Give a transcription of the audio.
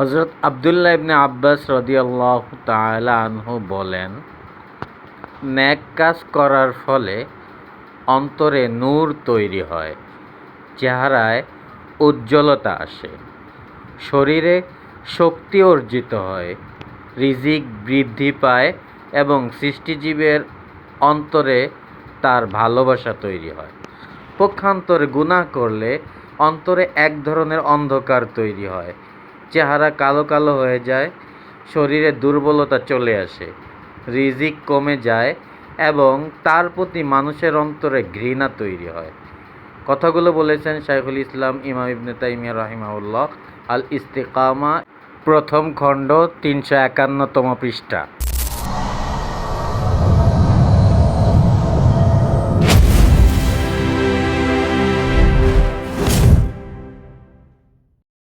হজরত আবদুল্লাহ ইবনে আব্বাস রদিয়াল্লাহ তাআলা আনহু বলেন ন্যাক কাজ করার ফলে অন্তরে নূর তৈরি হয়, চেহারায় উজ্জ্বলতা আসে, শরীরে শক্তি অর্জিত হয়, রিজিক বৃদ্ধি পায় এবং সৃষ্টিজীবের অন্তরে তার ভালোবাসা তৈরি হয়। পক্ষান্তরে গুনাহ করলে অন্তরে এক ধরনের অন্ধকার তৈরি হয় চেহারা কালো কালো হয়ে যায়, শরীরে দুর্বলতা চলে আসে, রিজিক কমে যায় এবং তার প্রতি মানুষের অন্তরে ঘৃণা তৈরি হয়। কথাগুলো বলেছেন শাইখুল ইসলাম, ইমাম ইবনে তাইমিয়া রাহিমাউল্লাহ আল ইস্তিকামা প্রথম খণ্ড তিনশো একান্নতম পৃষ্ঠা।